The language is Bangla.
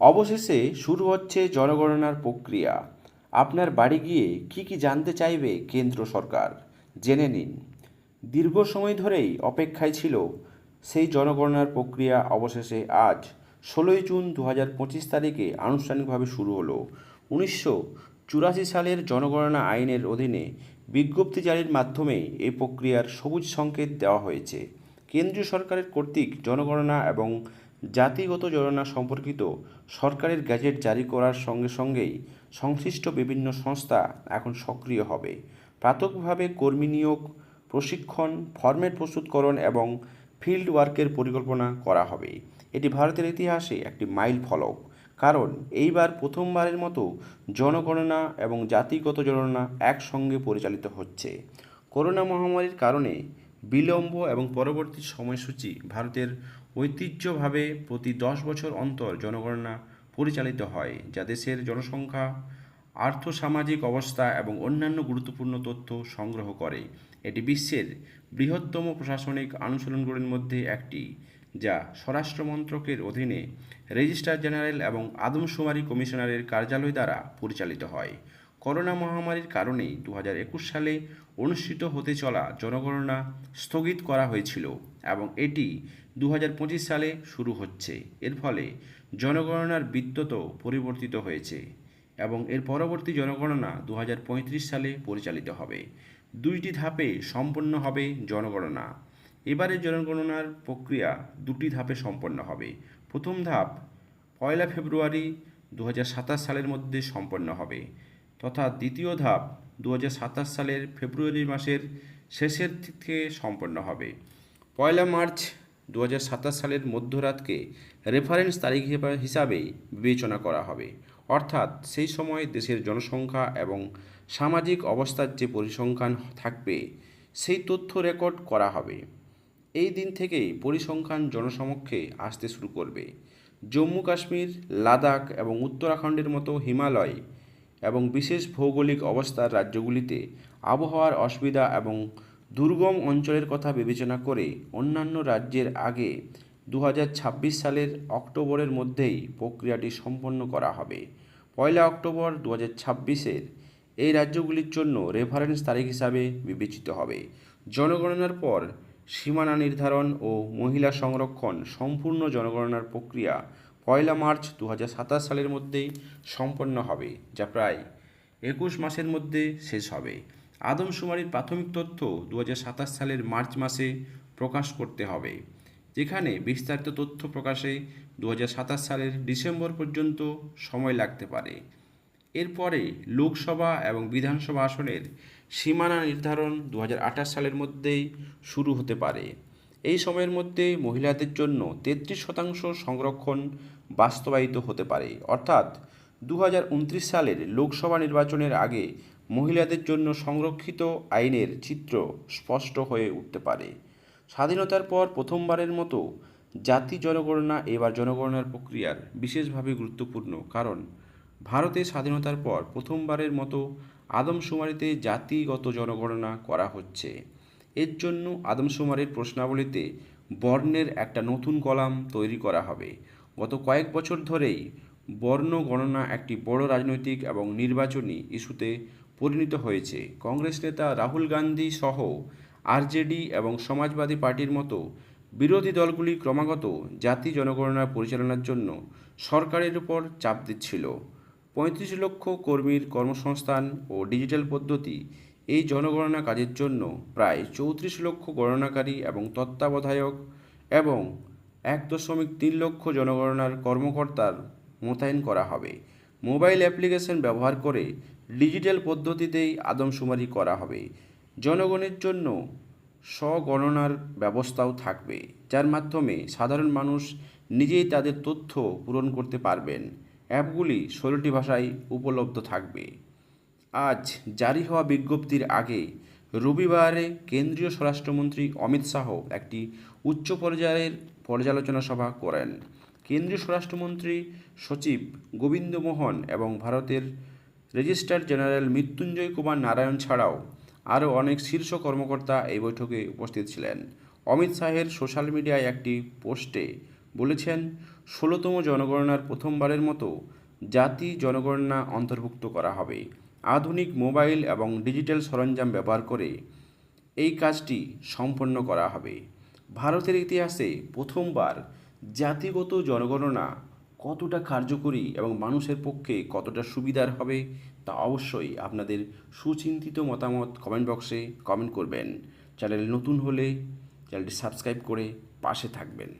অবশেষে শুরু হচ্ছে জনগণনার প্রক্রিয়া। আপনার বাড়ি গিয়ে কি কি জানতে চাইবে কেন্দ্র সরকার? জেনে নিন। দীর্ঘ সময় ধরেই অপেক্ষায় ছিল সেই জনগণনার প্রক্রিয়া। অবশেষে আজ ষোলোই জুন দু হাজার পঁচিশ তারিখে আনুষ্ঠানিকভাবে শুরু হলো। উনিশশো চুরাশি সালের জনগণনা আইনের অধীনে বিজ্ঞপ্তি জারির মাধ্যমে এই প্রক্রিয়ার সবুজ সংকেত দেওয়া হয়েছে। কেন্দ্রীয় সরকারের কর্তৃক জনগণনা এবং জাতিগত জনগণনা সম্পর্কিত সরকারের গ্যাজেট জারি করার সঙ্গে সঙ্গেই সংশ্লিষ্ট বিভিন্ন সংস্থা এখন সক্রিয় হবে। প্রাথমিকভাবে কর্মী নিয়োগ, প্রশিক্ষণ ফরম্যাট প্রস্তুতকরণ এবং ফিল্ড ওয়ার্কের পরিকল্পনা করা হবে। এটি ভারতের ইতিহাসে একটি মাইল ফলক। কারণ এইবার প্রথমবারের মতো জনগণনা এবং জাতিগত জনগণনা একসঙ্গে পরিচালিত হচ্ছে। করোনা মহামারীর কারণে বিলম্ব এবং পরবর্তী সময়সূচি ভারতের ঐতিহ্যভাবে প্রতি দশ বছর অন্তর জনগণনা পরিচালিত হয়, যা দেশের জনসংখ্যা, আর্থসামাজিক অবস্থা এবং অন্যান্য গুরুত্বপূর্ণ তথ্য সংগ্রহ করে। এটি বিশ্বের বৃহত্তম প্রশাসনিক আনুশীলনগুলির মধ্যে একটি, যা স্বরাষ্ট্র মন্ত্রকের অধীনে রেজিস্ট্রার জেনারেল এবং আদমশুমারি কমিশনারের কার্যালয় দ্বারা পরিচালিত হয়। করোনা মহামারীর কারণে দু হাজার একুশ সালে অনুষ্ঠিত হতে চলা জনগণনা স্থগিত করা হয়েছিল এবং এটি দু হাজার পঁচিশ সালে শুরু হচ্ছে। এর ফলে জনগণনার বিদ্যুৎ পরিবর্তিত হয়েছে এবং এর পরবর্তী জনগণনা দু হাজার পঁয়ত্রিশ সালে পরিচালিত হবে। দুইটি ধাপে সম্পন্ন হবে জনগণনা। এবারের জনগণনার প্রক্রিয়া দুটি ধাপে সম্পন্ন হবে। প্রথম ধাপ পয়লা ফেব্রুয়ারি দু হাজার সাতাশ সালের মধ্যে সম্পন্ন হবে তথা দ্বিতীয় ধাপ দু হাজার সাতাশ সালের ফেব্রুয়ারি মাসের শেষের থেকে সম্পন্ন হবে। পয়লা মার্চ দু হাজার সাতাশ সালের মধ্যরাতকে রেফারেন্স তারিখ হিসেবে- বিবেচনা করা হবে। অর্থাৎ সেই সময় দেশের জনসংখ্যা এবং সামাজিক অবস্থার যে পরিসংখ্যান থাকবে, সেই তথ্য রেকর্ড করা হবে। এই দিন থেকেই পরিসংখ্যান জনসমক্ষে আসতে শুরু করবে। জম্মু কাশ্মীর, লাদাখ এবং উত্তরাখণ্ডের মতো হিমালয় এবং বিশেষ ভৌগোলিক অবস্থার রাজ্যগুলিতে আবহাওয়ার অসুবিধা এবং দুর্গম অঞ্চলের কথা বিবেচনা করে অন্যান্য রাজ্যের আগে দু হাজার ছাব্বিশ সালের অক্টোবরের মধ্যেই প্রক্রিয়াটি সম্পন্ন করা হবে। পয়লা অক্টোবর দু হাজার এই রাজ্যগুলির জন্য রেফারেন্স তারিখ হিসাবে বিবেচিত হবে। জনগণনার পর সীমানা নির্ধারণ ও মহিলা সংরক্ষণ সম্পূর্ণ জনগণনার প্রক্রিয়া পয়লা মার্চ দু হাজার সাতাশ সালের মধ্যেই সম্পন্ন হবে, যা প্রায় একুশ মাসের মধ্যে শেষ হবে। আদমশুমারির প্রাথমিক তথ্য দু হাজার সাতাশ সালের মার্চ মাসে প্রকাশ করতে হবে, যেখানে বিস্তারিত তথ্য প্রকাশে দু হাজার সাতাশ সালের ডিসেম্বর পর্যন্ত সময় লাগতে পারে। এরপরে লোকসভা এবং বিধানসভা আসনের সীমানা নির্ধারণ দু হাজার আঠাশ সালের মধ্যেই শুরু হতে পারে। এই সময়ের মধ্যে মহিলাদের জন্য তেত্রিশ শতাংশ সংরক্ষণ বাস্তবায়িত হতে পারে। অর্থাৎ দু হাজার উনত্রিশ সালের লোকসভা নির্বাচনের আগে মহিলাদের জন্য সংরক্ষিত আইনের চিত্র স্পষ্ট হয়ে উঠতে পারে। স্বাধীনতার পর প্রথমবারের মতো জাতি জনগণনা এবার জনগণনার প্রক্রিয়ার বিশেষভাবে গুরুত্বপূর্ণ কারণ, ভারতে স্বাধীনতার পর প্রথমবারের মতো আদমশুমারিতে জাতিগত জনগণনা করা হচ্ছে। এর জন্য আদমশুমারির প্রশ্নাবলীতে বর্ণের একটা নতুন কলাম তৈরি করা হবে। গত কয়েক বছর ধরেই বর্ণ গণনা একটি বড় রাজনৈতিক এবং নির্বাচনী ইস্যুতে পরিণত হয়েছে। কংগ্রেস নেতা রাহুল গান্ধী সহ আরজেডি এবং সমাজবাদী পার্টির মতো বিরোধী দলগুলি ক্রমাগত জাতি জনগণনা পরিচালনার জন্য সরকারের উপর চাপ দিচ্ছিল। পঁয়ত্রিশ লক্ষ কর্মীর কর্মসংস্থান ও ডিজিটাল পদ্ধতি এই জনগণনা কাজের জন্য প্রায় চৌত্রিশ লক্ষ গণনাকারী এবং তত্ত্বাবধায়ক এবং এক দশমিক তিন লক্ষ জনগণনার কর্মকর্তার মোতায়েন করা হবে। মোবাইল অ্যাপ্লিকেশন ব্যবহার করে ডিজিটাল পদ্ধতিতেই আদমশুমারি করা হবে। জনগণের জন্য স্বগণনার ব্যবস্থাও থাকবে, যার মাধ্যমে সাধারণ মানুষ নিজেই তাদের তথ্য পূরণ করতে পারবেন। অ্যাপগুলি ষোলোটি ভাষায় উপলব্ধ থাকবে। আজ জারি হওয়া বিজ্ঞপ্তির আগে রবিবারে কেন্দ্রীয় স্বরাষ্ট্রমন্ত্রী অমিত শাহ একটি উচ্চ পর্যায়ের পর্যালোচনা সভা করেন। কেন্দ্রীয় স্বরাষ্ট্রমন্ত্রী সচিব গোবিন্দ মোহন এবং ভারতের রেজিস্ট্রার জেনারেল মৃত্যুঞ্জয় কুমার নারায়ণ ছাড়াও আরও অনেক শীর্ষ কর্মকর্তা এই বৈঠকে উপস্থিত ছিলেন। অমিত শাহের সোশ্যাল মিডিয়ায় একটি পোস্টে বলেছেন, ষোলোতম জনগণনার প্রথমবারের মতো জাতি জনগণনা অন্তর্ভুক্ত করা হবে। আধুনিক মোবাইল এবং ডিজিটাল সরঞ্জাম ব্যবহার করে এই কাজটি সম্পন্ন করা হবে। ভারতের ইতিহাসে প্রথমবার জাতিগত জনগণনা কতটা কার্যকরী এবং মানুষের পক্ষে কতটা সুবিধার হবে, তা অবশ্যই আপনাদের সুচিন্তিত মতামত কমেন্ট বক্সে কমেন্ট করবেন। চ্যানেল নতুন হলে চ্যানেলটি সাবস্ক্রাইব করে পাশে থাকবেন।